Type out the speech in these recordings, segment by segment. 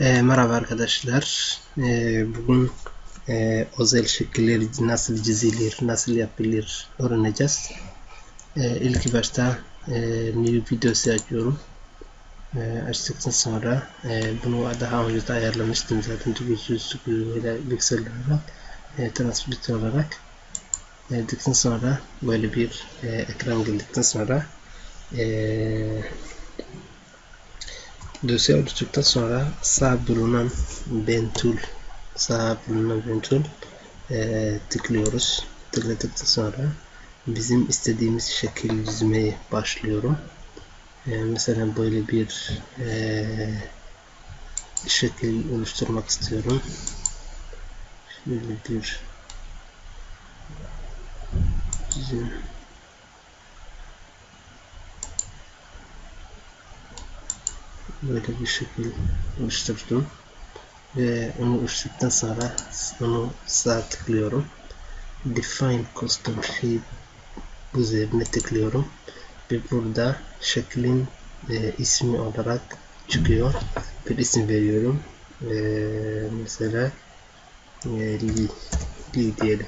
E, merhaba arkadaşlar. E, bugün e, özel şekilleri nasıl çizilir, nasıl yapılır öğreneceğiz. E, ilk başta e, new videosu açıyorum. E, açtıktan sonra e, bunu daha önce de ayarlamıştım zaten 900 piksel olarak e, transmit olarak geldikten sonra böyle bir e, ekran geldikten sonra e, dosya oluştuktan sonra sağ bulunan ben tool sağ bulunan ben tool e, tıklıyoruz. Tıkladıktan sonra bizim istediğimiz şekil çizmeye başlıyorum. E, mesela böyle bir e, şekil oluşturmak istiyorum. Şöyle bir çizim. Böyle bir şekil oluşturdum. Ve onu oluşturduktan sonra onu sağ tıklıyorum. Define custom shape bu üzerine tıklıyorum. Ve burada şeklin e, ismi olarak çıkıyor. Bir isim veriyorum. E, mesela e, Lee, Lee diyelim.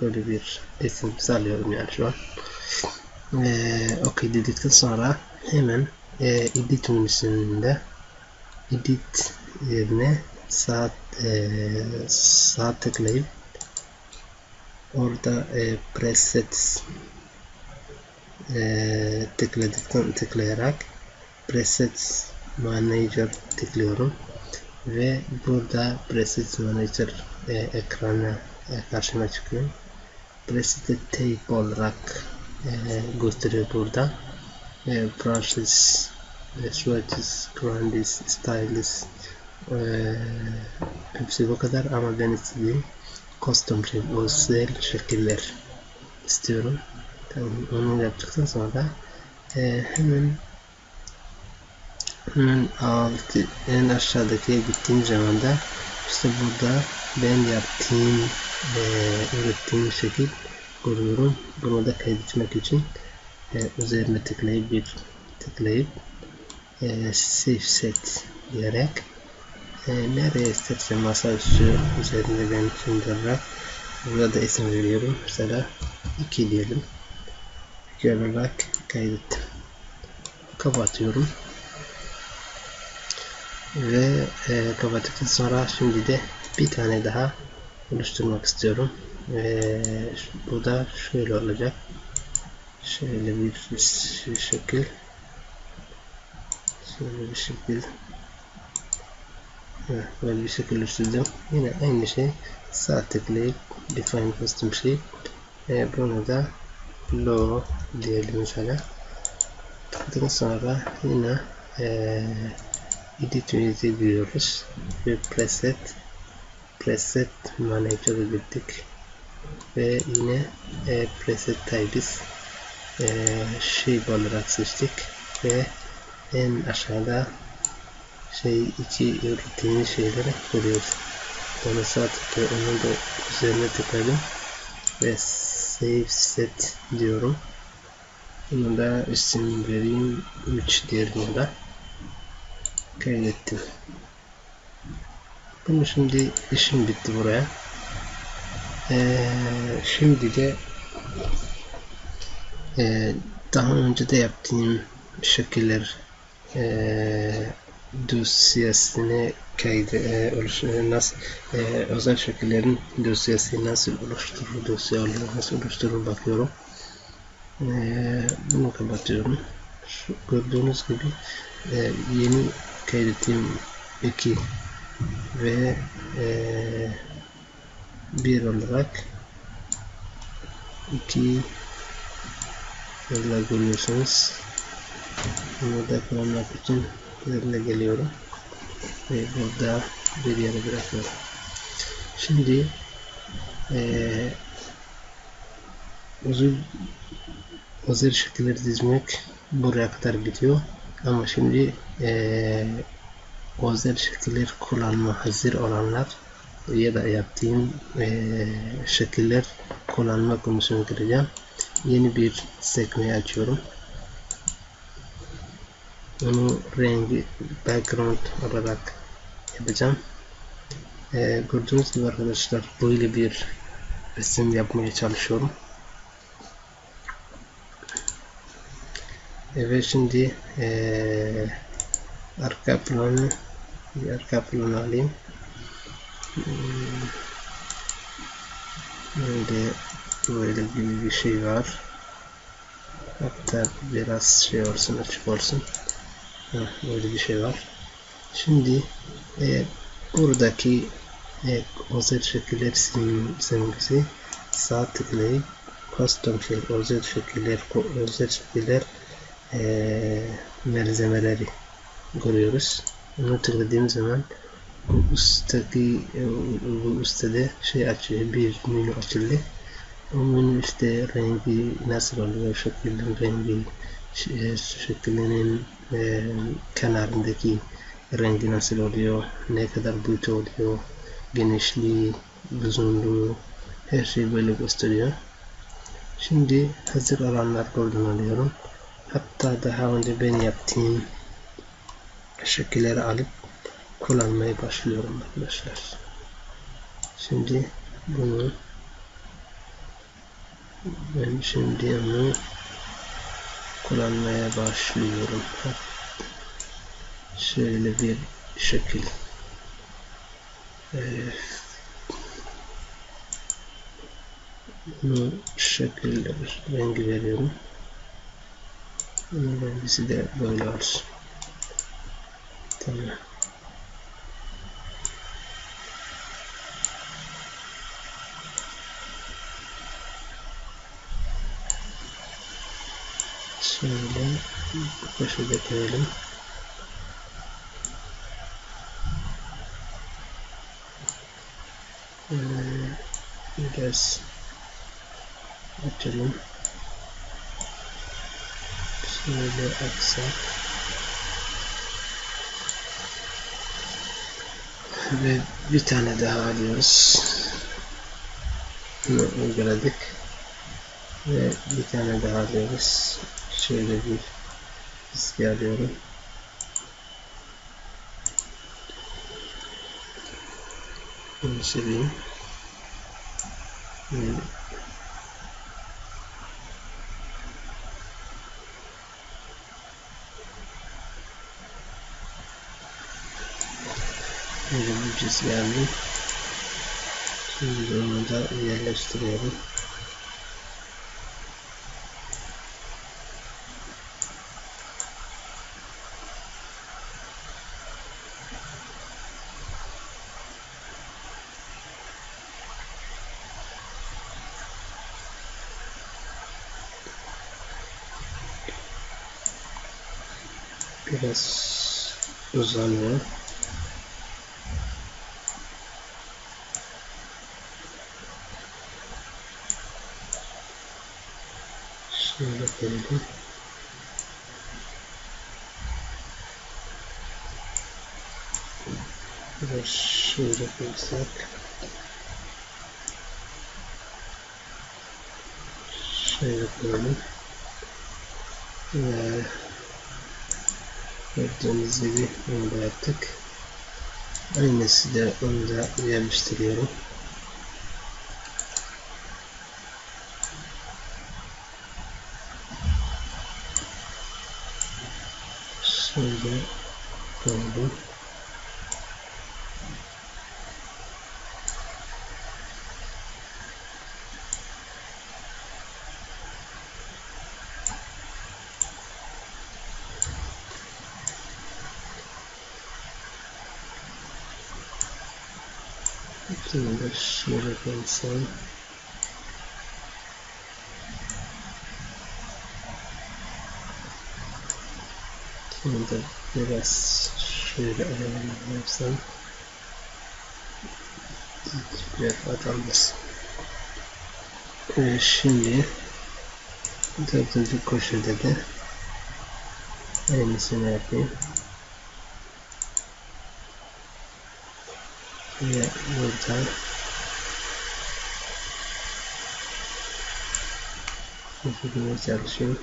Böyle bir isim sağlıyorum yani şu an. E, ok dedikten sonra hemen e, edit menüsünde edit yerine sağ e, sağ tıklayıp orada e, presets e, tıkladıktan tıklayarak presets manager tıklıyorum ve burada presets manager e, ekranı e, karşıma çıkıyor. Preset tape olarak e, gösteriyor burada e, brushes e, swatches grandis styles e, hepsi bu kadar ama ben istediğim custom shape özel şekiller istiyorum. Tamam onu yaptıktan sonra e, hemen hemen altı en aşağıdaki gittiğim zaman da işte burada ben yaptığım e, ürettiğim şekil görüyorum bunu da kaydetmek için e, üzerine tıklayıp bir tıklayıp e, save set diyerek e, nereye istersem masa üstü üzerinde ben sundurarak burada isim veriyorum. Mesela 2 diyelim. 2 olarak kaydettim. Kapatıyorum. Ve e, kapattıktan sonra şimdi de bir tane daha oluşturmak istiyorum. Ve bu da şöyle olacak şöyle bir, bir şekil. Şöyle bir şekil. Evet, böyle bir şekil oluşturdum yine aynı şey. Sağ tıklayıp define custom shape e, bunu da low diyelim mesela tıkladıktan sonra yine e, edit unit'e giriyoruz. Ve preset preset manager'a gittik ve yine e, preset types e, shape olarak seçtik ve en aşağıda şey iki ürettiğimiz şeyleri görüyoruz. Onu sağ onu da üzerine tıkladım ve save set diyorum. Bunu da isim vereyim 3 diyelim da kaydettim. Bunu şimdi işim bitti buraya. Ee, şimdi de e, daha önce de yaptığım şekiller e, dosyasını kaydı e, oluş, nasıl e, özel şekillerin dosyası nasıl oluşturur dosya nasıl oluşturur bakıyorum. E, bunu kapatıyorum. Şu, gördüğünüz gibi e, yeni kaydettiğim iki ve e, bir olarak iki Böyle görüyorsunuz. Bunu depolamak için üzerine geliyorum. Ve burada bir yere bırakıyorum. Şimdi ee, uzun özel şekilleri dizmek buraya kadar bitiyor. Ama şimdi ee, özel şekiller kullanma hazır olanlar ya da yaptığım ee, şekiller kullanma konusuna gireceğim yeni bir sekmeyi açıyorum. Onu rengi background olarak yapacağım. Ee, gördüğünüz gibi arkadaşlar böyle bir resim yapmaya çalışıyorum. Evet şimdi ee, arka planı bir arka planı alayım. Hmm, Böyle böyle gibi bir şey var. Hatta biraz şey olsun açık olsun. Heh, böyle bir şey var. Şimdi e, buradaki e, özel şekiller sim, simgesi sağ tıklayıp custom şey özel şekiller özel şekiller e, malzemeleri görüyoruz. Onu tıkladığım zaman bu üstteki bu üstte şey açıyor bir menü açıldı. O menü işte rengi nasıl oluyor şeklin rengi şeklinin e, kenarındaki rengi nasıl oluyor ne kadar boyutu oluyor genişliği uzunluğu her şey böyle gösteriyor. Şimdi hazır olanlar oradan alıyorum. Hatta daha önce ben yaptığım şekilleri alıp kullanmaya başlıyorum arkadaşlar. Şimdi bunu ben şimdi onu kullanmaya başlıyorum. Şöyle bir şekil. Evet. Bunu şekil rengi veriyorum. Bunun rengisi de böyle olsun. Tamam. Şöyle bu köşede koyalım. Ee, biraz açalım. Şöyle aksak. Ve bir tane daha alıyoruz. Bunu uyguladık. Ve bir tane daha alıyoruz. Şöyle bir riski alıyorum. Bunu sileyim. Böyle Böyle bir geldi. Şimdi onu da yerleştiriyorum. Biraz uzanıyor. Şöyle koydum. Biraz şöyle koysak. Şöyle koyalım. Ve Gördüğünüz gibi bunu da yaptık. Aynısı da onu da yerleştiriyorum. Şöyle oldu. 25 megapensa Bunu da biraz şöyle ayarlayabilirsem bir hatamız. Ee, şimdi dördüncü köşede de aynısını yapayım. Yeah, we'll type. Conseguimos archivo.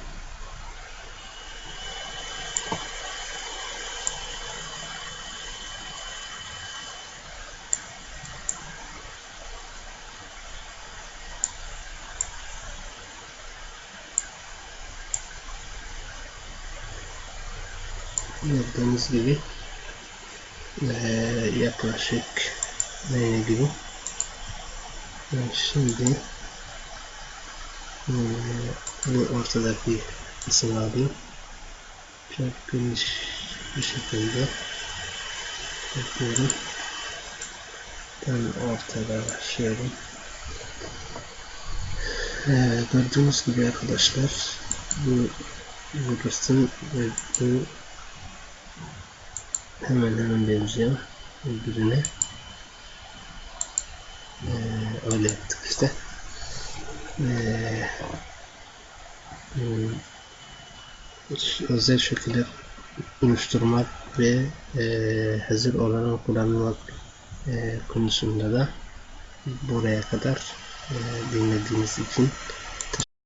نبدأ نسجله ويا ne gibi? Ben şimdi eee, bu ortadaki kısmı alayım. Geniş bir şekilde yapıyorum ben ortada başlıyorum. Ee, gördüğünüz gibi arkadaşlar bu ve bu hemen hemen benziyor. Birbirine ee, öyle yaptık işte. Ee, hmm, özel şekiller oluşturmak ve e, hazır olanı kullanmak e, konusunda da buraya kadar e, dinlediğiniz için